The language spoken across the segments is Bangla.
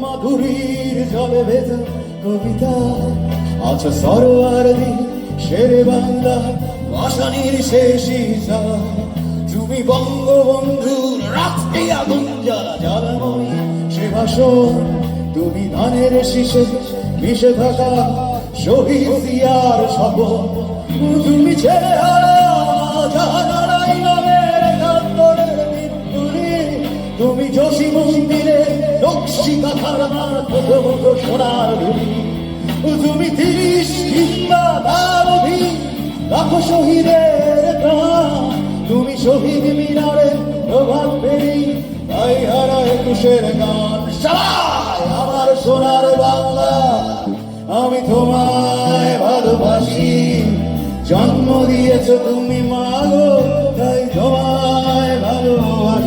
মাধুরীর আছে সরোয়ার শেরে বাংলা তুমি বঙ্গবন্ধুর রাত্রি আগুন জ্বালা জ্বালাময়। সে ভাষণ, তুমি ধানের শীষে মিশে থাকা শহীদ তুমি ছেড়ে তুমি মন্দিরে নকশি কাঁথার তুমি শহীদ মিনারে প্রভাত ফেরি তাই হারা একুশের গান সবাই আমার সোনার বাংলা। আমি তোমায় ভালোবাসি জন্ম দিয়েছ তুমি মাগো তাই তোমায় ভালোবাসি।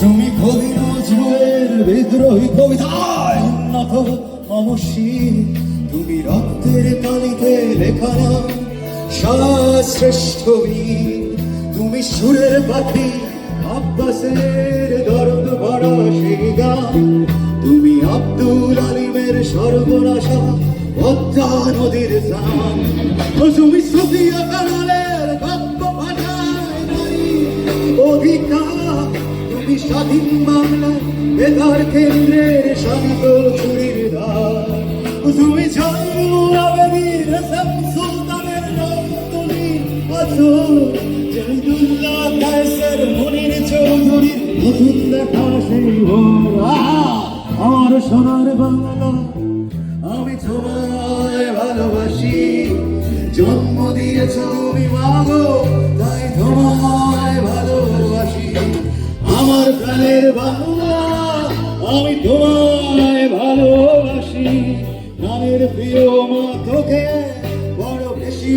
তুমি কবি নজরুলের বিদ্রোহী কবিতায় উন্নত অবশ্যই তুমি রক্তের কালিতে লেখা সারা শ্রেষ্ঠ তুমি সুরের পাখি, আব্বাসের দরদ ভরা সেই তুমি আব্দুল আলিমের সর্বনাশা, পদ্মা নদীর স্নান। তুমি সুফিয়া কানালের গপ্প ভাষায় অধিকার। তুমি স্বাধীন বাংলা বেতার কেন্দ্রের শান্ত ছুরির আমার সোনার বাংলা, আমি তোমায় ভালোবাসি। জন্ম দিয়েছ তুমি মাগো, তাই তোমায় আমার প্রাণের বাংলা আমি তোমায় ভালোবাসি। প্রাণের প্রিয় মা তোকে বড় বেশি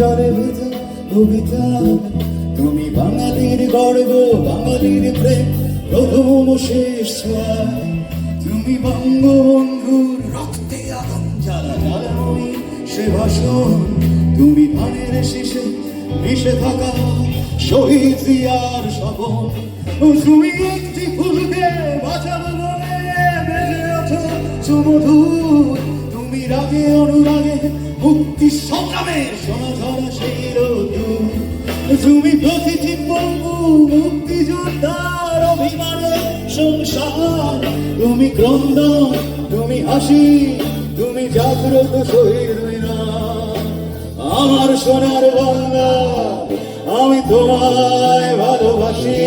জলে ভেজা কবিতা। তুমি বাঙালির গর্ব, বাঙালির প্রেম, প্রথম শেষ। তুমি বঙ্গবন্ধুর রক্তে আগুন জ্বালা জ্বালাময়ী সে ভাষণ। তুমি ধানের শীষে মিশে থাকা শহীদ জিয়ার শপথ। তুমি একটি ফুলকে বাঁচাবো বলে বেঁচে আছো সুমধুর তুমি প্রতিটি তুমি হাসি, তুমি জাগ্রত শহীদ আমার সোনার বাংলা, আমি তোমায় ভালোবাসি।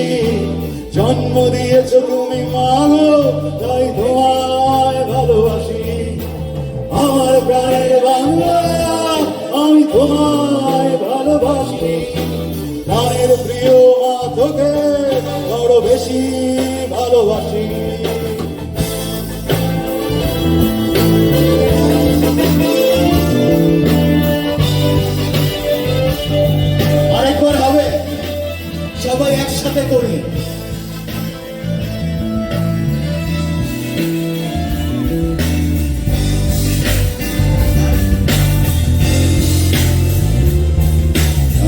জন্ম দিয়েছ তুমি মাগো তাই তোমায় বেশি ভালোবাসি। আরেকবার হবে সবাই একসাথে করি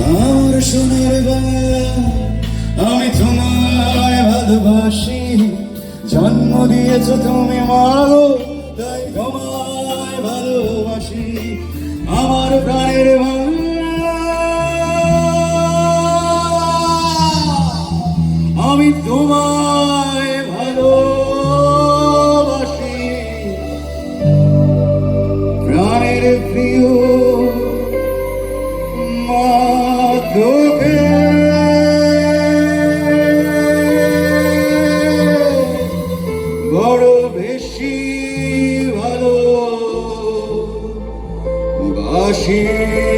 আমার সোনার আমি তোমায় ভালোবাসি। জন্ম দিয়েছ তুমি মাগো তাই তোমায় ভালোবাসি। আমার প্রাণের আমি তোমায় বাসি